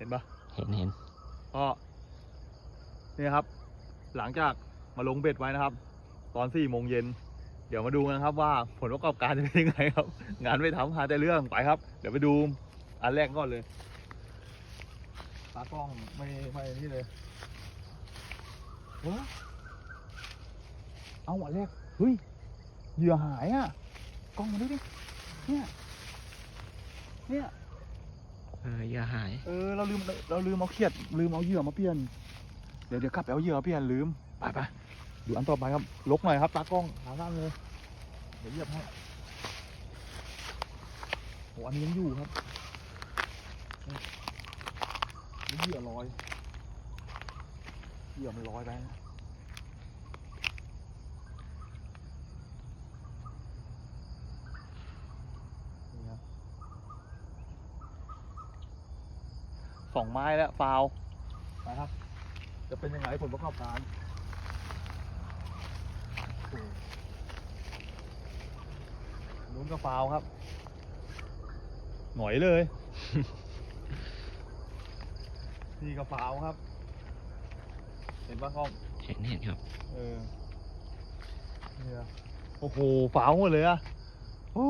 ห็นเห็นก็นี่ครับ หลังจากมาลงเบ็ดไว้นะครับ ตอนสี่โมงเย็นเดี๋ยวมาดูกันนะครับ ว่าผลประกอบการจะเป็นยังไงครับ งานไม่ทำหาแต่เรื่องไปครับ เดี๋ยวไปดูอันแรกก่อนเลยตากล้องไม่ไม่นี่เลยว้าเอาอันแรกเฮ้ยเหยื่อหายอะกล้องมาดูดิเนี่ยเนี่ย เอออย่าหาย เออเราลืมเราลืมเอาเขียดลืมเอาเหยื่อมาเปลี่ยน เดี๋ยวเดี๋ยวกลับไปเอาเหยื่อมาเปลี่ยนลืมไปไปดูอันต่อไปครับลกหน่อยครับตากล้องขาสั้นเลยเดี๋ยวเหยียบให้โอ้อันนี้ยังอยู่ครับนี่เหยื่อลอยเหยื่อมันลอยไปนะนี่ครับ สองไม้แล้วฟาวไปครับ จะเป็นยังไงผลประกอบการโอ้โหนู้นก็ฟาวครับ หน่อยเลย นี่ก็ฟาวครับ เห็นป่ะห้องเห็นเห็นครับ เออเนี่ยโอ้โหฟาวหมดเลยอะโอ้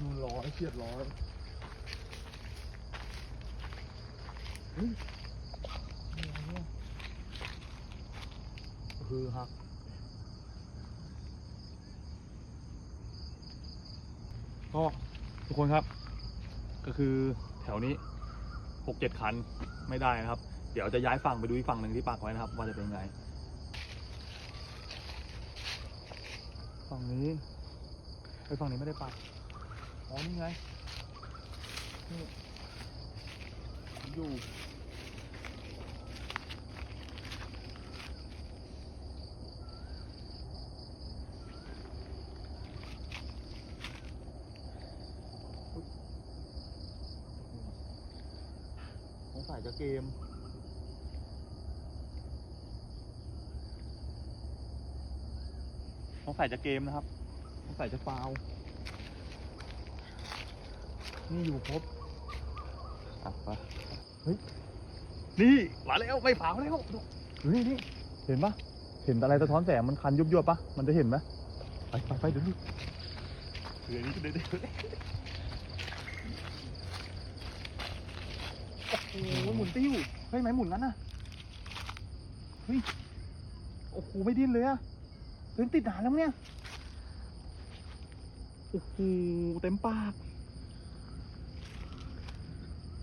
นู่นร้อย เฉียดร้อยเฮ้ยนี่อนคือหักก็ทุกคนครับ ก็คือแถวนี้หกเจ็ดคันไม่ได้นะครับ เดี๋ยวจะย้ายฝั่งไปดูอีกฝั่งหนึ่งที่ปากไว้นะครับ ว่าจะเป็นยังไง ฝั่งนี้ไปฝั่งนี้ไม่ได้ปัก อ๋อนี่ไงนี่อยู่สงสัยจะเกมสงสัยจะเกมนะครับสงสัยจะฟาว นี่อยู่ครบอะไปเฮ้ยนี่มาแล้วไม่ฟาวล์แล้วเฮ้ยนี่เห็นปะเห็นอะไรสะท้อนแสงมันคันยุบยุบๆปะมันจะเห็นไหมไปไปไปเดี๋ยวดูเดี๋ยวนี้เดี๋ยวนี้โอ้โหหมุนติ้วเฮ้ยไหมหมุนนั้นน่ะเฮ้ยโอ้โหไม่ดิ้นเลยอะเฮ้ยติดหนานแล้วมั้งเนี่ยโอ้โหเต็มปาก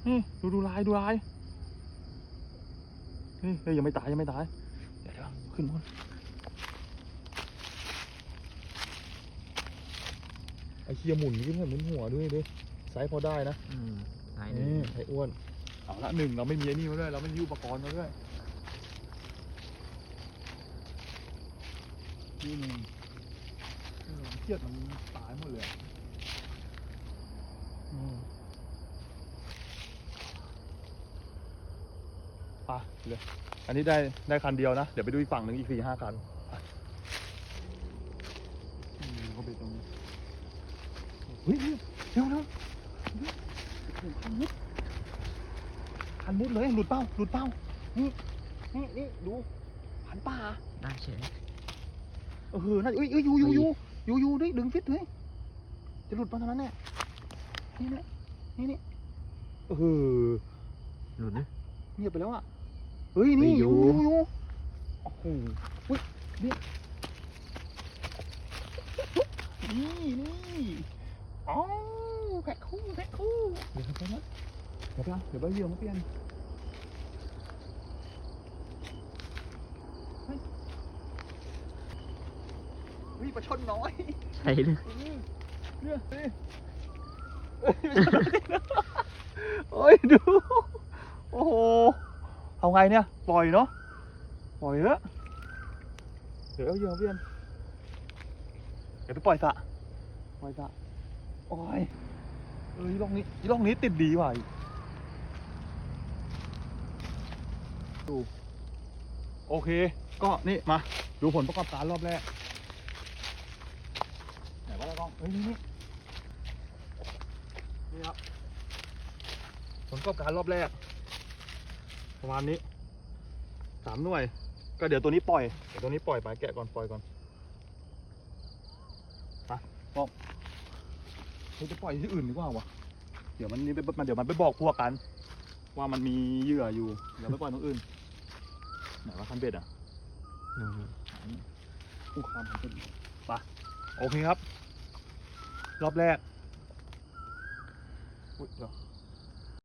นี่ดูดูลายดูลายนี่เฮ้ยยังไม่ตายยังไม่ตายเดี๋ยวเดี๋ยวขึ้นบนไอ้เคียหมุนขึ้นเหมือนหมุนหัวด้วยดิไซส์พอได้นะอืมหายนี่ไอ้อ้วนเอาละหนึ่งเราไม่มีไอ้นี่มาด้วยเราไม่มีอุปกรณ์มาด้วยนี่หนึ่งเออเครียดมันตายหมดเลยอะอืม ไปเลยอันนี้ได้ได้คันเดียวนะ เดี๋ยวไปดูอีกฝั่งหนึ่งอีกสี่ห้าคันไปอืมเขาไปตรงนี้เฮ้ยเร็วเร็วเร็วโอ้โหคันมุดคันมุดเลยหลุดเป้าหลุดเป้านี่นี่นี่ดูพันป่าได้เฉยเออนั่นเอ้ยเอ้ยอยู่อยู่อยู่อยู่อยู่ดิดึงฟิตเลยจะหลุดมาเท่านั้นแน่นี่แหละนี่นี่เออหลุดนะเงียบไปแล้วอะ เฮ้ยนี่ไม่ออยู่ยู่อยู่โอ้โหเฮ้ยนี่นี่นี่อ๋อแพ็คคู่แพ็คคู่เดี๋ยวไปนะเดี๋ยวไปนะเดี๋ยวไปเหยื่อมาเปลี่ยนเฮ้ยเฮ้ยปลาช่อนน้อยใช่เลยเนี่ยสิเอ้ยดู โอ้โห เอาไงเนี่ย ปล่อยเนาะ ปล่อยเถอะเดี๋ยวเอาเยอมาเปลี่ยนเดี๋ยวไปปล่อยสระปล่อยสระโอ้ยเอออีล่องนี้อีล่องนี้ติดดีว่ะดูโอเค ก็นี่มา ดูผลประกอบการรอบแรก ไหนว่าแล้วกล้องเฮ้ยนี่นี่นี่ครับผลประกอบการรอบแรก ประมาณนี้สามหน่วย ก็เดี๋ยวตัวนี้ปล่อยเดี๋ยวตัวนี้ปล่อยไปแกะก่อนปล่อยก่อนไปบอกเฮ้ยจะปล่อยที่อื่นดีกว่าวะเดี๋ยวมันนี่ไปมันเดี๋ยวมันไปบอกพวกกัน ว่ามันมีเหยื่ออยู่เดี๋ยวไปปล่อยตรงอื่นไหนว่าคันเบ็ดอะนู่นอู้คามคันเบ็ดไปโอเคครับ รอบแรกอุ้ยเดี๋ยว